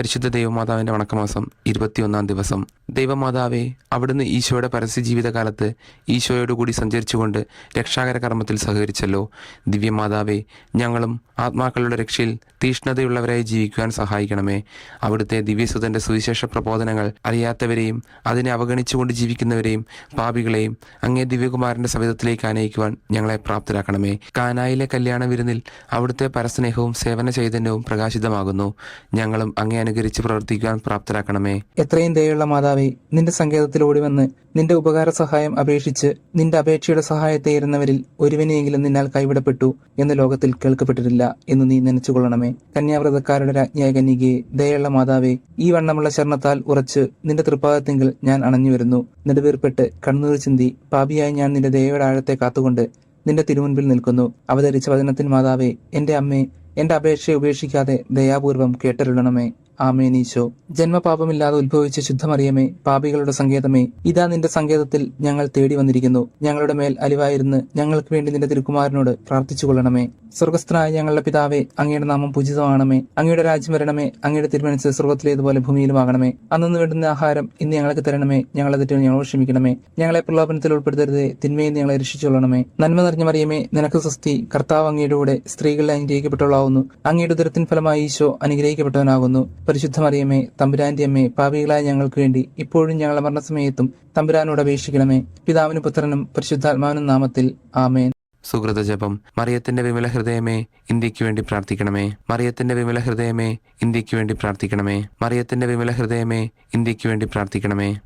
പരിശുദ്ധ ദൈവമാതാവിന്റെ വണക്കമാസം ഇരുപത്തിയൊന്നാം ദിവസം. ദൈവമാതാവെ അവിടുന്ന് ഈശോയുടെ പരസ്യ ജീവിതകാലത്ത് ഈശോയോടുകൂടി സഞ്ചരിച്ചുകൊണ്ട് രക്ഷാകര കർമ്മത്തിൽ സഹകരിച്ചല്ലോ. ദിവ്യമാതാവെ ഞങ്ങളും ആത്മാക്കളുടെ രക്ഷയിൽ തീഷ്ണതയുള്ളവരായി ജീവിക്കുവാൻ സഹായിക്കണമേ. അവിടുത്തെ ദിവ്യസുതന്റെ സുവിശേഷ പ്രബോധനങ്ങൾ അറിയാത്തവരെയും അതിനെ അവഗണിച്ചുകൊണ്ട് ജീവിക്കുന്നവരെയും പാപികളെയും അങ്ങേ ദിവ്യകുമാരന്റെ സവിധത്തിലേക്ക് ആനയിക്കുവാൻ ഞങ്ങളെ പ്രാപ്തരാക്കണമേ. കാനായിലെ കല്യാണ വിരുന്നിൽ അവിടുത്തെ പരസ്നേഹവും സേവന ചൈതന്യവും പ്രകാശിതമാകുന്നു. ഞങ്ങളും അങ്ങേ അനുകരിച്ച് പ്രവർത്തിക്കുവാൻ പ്രാപ്തരാക്കണമേ. എത്രയും ദയുള്ള മാതാവേ നിന്റെ സങ്കേതത്തിൽ ഓടിവന്ന് നിന്റെ ഉപകാര സഹായം അപേക്ഷിച്ച് നിന്റെ അപേക്ഷയുടെ സഹായത്തെ ഇരുന്നവരിൽ ഒരുവനെയെങ്കിലും നിന്നാൽ കൈവിടപ്പെട്ടു എന്ന് ലോകത്തിൽ കേൾക്കപ്പെട്ടിട്ടില്ല എന്ന് നീ നനച്ചുകൊള്ളണമേ. കന്യാവ്രതക്കാരുടെ രാജ്ഞിയായ കന്യകയെ ദയുള്ള മാതാവേ ഈ വണ്ണമുള്ള ശരണത്താൽ ഉറച്ച് നിന്റെ തൃപ്പാദത്തിങ്കിൽ ഞാൻ അണഞ്ഞു വരുന്നു നെടുവീർപ്പെട്ട് കണ്ണൂർ ചിന്തി പാപിയായി ഞാൻ നിന്റെ ദയയുടെ ആഴത്തെ കാത്തുകൊണ്ട് നിന്റെ തിരുമുൻപിൽ നിൽക്കുന്നു. അവതരിച്ച വചനത്തിൻ മാതാവേ എന്റെ അമ്മേ എന്റെ അപേക്ഷയെ ഉപേക്ഷിക്കാതെ ദയാപൂർവം കേട്ടരുളണമേ. ആമേനീശോ ജന്മപാപമില്ലാതെ ഉത്ഭവിച്ച ശുദ്ധമറിയമേ പാപികളുടെ സങ്കേതമേ ഇതാ നിന്റെ സങ്കേതത്തിൽ ഞങ്ങൾ തേടി വന്നിരിക്കുന്നു. ഞങ്ങളുടെ മേൽ അലിവായിരുന്ന് ഞങ്ങൾക്ക് വേണ്ടി നിന്റെ തിരുക്കുമാരനോട് പ്രാർത്ഥിച്ചുകൊള്ളണമേ. സ്വർഗസ്ഥനായ ഞങ്ങളുടെ പിതാവേ അങ്ങയുടെ നാമം പൂജിതമാണമേ അങ്ങയുടെ രാജ്യം വരണമേ. അങ്ങയുടെ തിരുമനസ് സ്വർഗത്തിലേതുപോലെ ഭൂമിയിലുമാകണമേ. അന്നു വേണ്ടുന്ന ആഹാരം ഇന്ന് ഞങ്ങൾക്ക് തരണമേ. ഞങ്ങളെ തെറ്റുകൾ ഞങ്ങളോട് ക്ഷമിക്കണമേ. ഞങ്ങളെ പ്രലോഭനത്തിൽ ഉൾപ്പെടുത്തരുതേ. തിന്മയെ ഞങ്ങളെ രക്ഷിച്ചുകൊള്ളണമേ. നന്മ നിറഞ്ഞ മറിയമേ നിനക്ക് സ്വസ്തി. കർത്താവ് അങ്ങയുടെ കൂടെ സ്ത്രീകളിൽ അനുഗ്രഹിക്കപ്പെട്ടവളാവുന്നു. അങ്ങയുടെ ദുരത്തിൻ ഫലമായി ഈശോ അനുഗ്രഹിക്കപ്പെട്ടവനാകുന്നു. പരിശുദ്ധ മറിയമേ തമ്പുരാന്റെ അമ്മേ പാപികളായ ഞങ്ങൾക്ക് വേണ്ടി ഇപ്പോഴും ഞങ്ങളെ മരണസമയത്തും തമ്പുരാനോട് അപേക്ഷിക്കണമേ. പിതാവിനും പുത്രനും പരിശുദ്ധാത്മാവിനും നാമത്തിൽ ആമേൻ. സുഹൃത ജപം. മറിയത്തിന്റെ വിമല ഹൃദയമേ ഇന്ത്യയ്ക്ക് വേണ്ടി പ്രാർത്ഥിക്കണമേ. മറിയത്തിന്റെ വിമല ഹൃദയമേ ഇന്ത്യയ്ക്ക് വേണ്ടി പ്രാർത്ഥിക്കണമേ. മറിയത്തിന്റെ വിമല ഹൃദയമേ ഇന്ത്യയ്ക്ക് വേണ്ടി പ്രാർത്ഥിക്കണമേ.